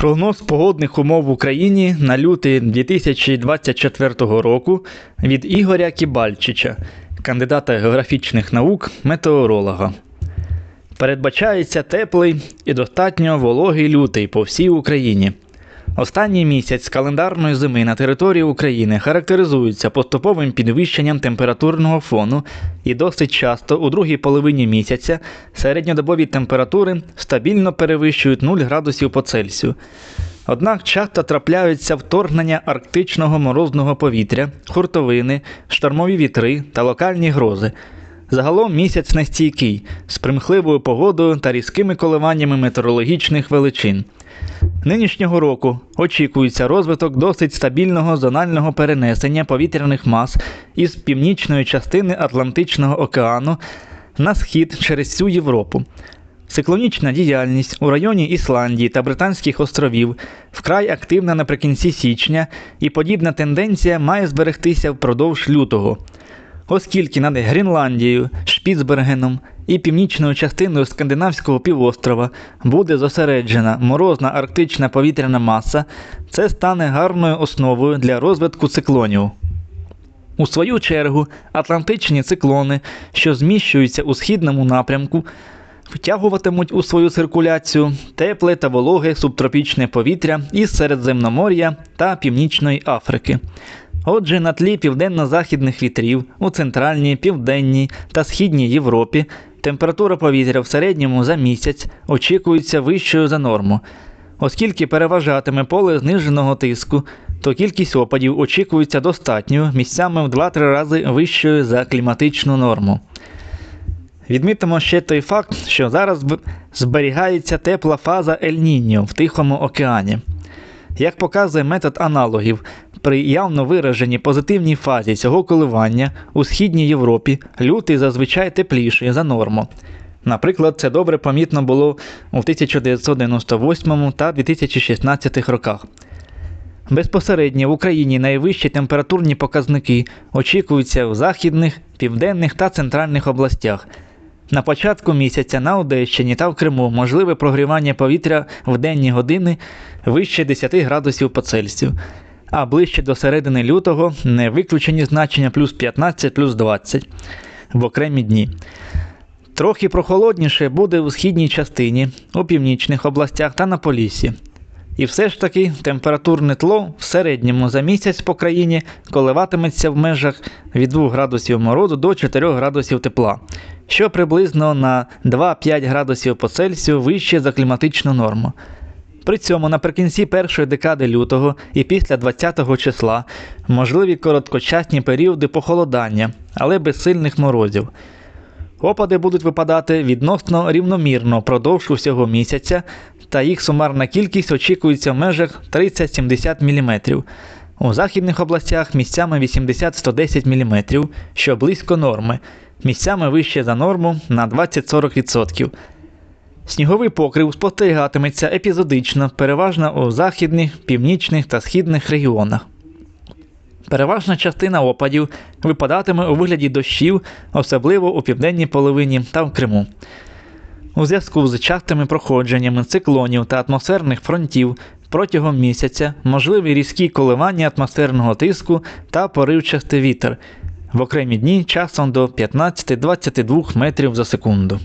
Прогноз погодних умов в Україні на лютий 2024 року від Ігоря Кібальчича, кандидата географічних наук, метеоролога. Передбачається теплий і достатньо вологий лютий по всій Україні. Останній місяць з календарної зими на території України характеризується поступовим підвищенням температурного фону і досить часто у другій половині місяця середньодобові температури стабільно перевищують 0 градусів по Цельсію. Однак часто трапляються вторгнення арктичного морозного повітря, хуртовини, штормові вітри та локальні грози. Загалом місяць нестійкий, з примхливою погодою та різкими коливаннями метеорологічних величин. Нинішнього року очікується розвиток досить стабільного зонального перенесення повітряних мас із північної частини Атлантичного океану на схід через всю Європу. Циклонічна діяльність у районі Ісландії та Британських островів вкрай активна наприкінці січня, і подібна тенденція має зберегтися впродовж лютого. Оскільки над Гренландією, Шпіцбергеном і північною частиною Скандинавського півострова буде зосереджена морозна арктична повітряна маса, це стане гарною основою для розвитку циклонів. У свою чергу, атлантичні циклони, що зміщуються у східному напрямку, втягуватимуть у свою циркуляцію тепле та вологе субтропічне повітря із Середземномор'я та Північної Африки. Отже, на тлі південно-західних вітрів у центральній, південній та східній Європі температура повітря в середньому за місяць очікується вищою за норму. Оскільки переважатиме поле зниженого тиску, то кількість опадів очікується достатньою місцями в 2-3 рази вищою за кліматичну норму. Відмітимо ще той факт, що зараз зберігається тепла фаза Ель-Ніньо в Тихому океані. Як показує метод аналогів, при явно вираженій позитивній фазі цього коливання у Східній Європі лютий зазвичай тепліший за норму. Наприклад, це добре помітно було у 1998 та 2016 роках. Безпосередньо в Україні найвищі температурні показники очікуються в західних, південних та центральних областях. На початку місяця на Одещині та в Криму можливе прогрівання повітря в денні години вище 10 градусів по Цельсію, а ближче до середини лютого не виключені значення плюс 15 плюс 20 в окремі дні. Трохи прохолодніше буде у східній частині, у північних областях та на Поліссі. І все ж таки температурне тло в середньому за місяць по країні коливатиметься в межах від 2 градусів морозу до 4 градусів тепла, що приблизно на 2-5 градусів по Цельсію вище за кліматичну норму. При цьому наприкінці першої декади лютого і після 20 числа можливі короткочасні періоди похолодання, але без сильних морозів. Опади будуть випадати відносно рівномірно впродовж усього місяця, та їх сумарна кількість очікується в межах 30-70 мм. У західних областях місцями 80-110 мм, що близько норми, місцями вище за норму на 20-40%. Сніговий покрив спостерігатиметься епізодично, переважно у західних, північних та східних регіонах. Переважна частина опадів випадатиме у вигляді дощів, особливо у південній половині та в Криму. У зв'язку з частими проходженнями циклонів та атмосферних фронтів протягом місяця можливі різкі коливання атмосферного тиску та поривчастий вітер в окремі дні часом до 15-22 метрів за секунду.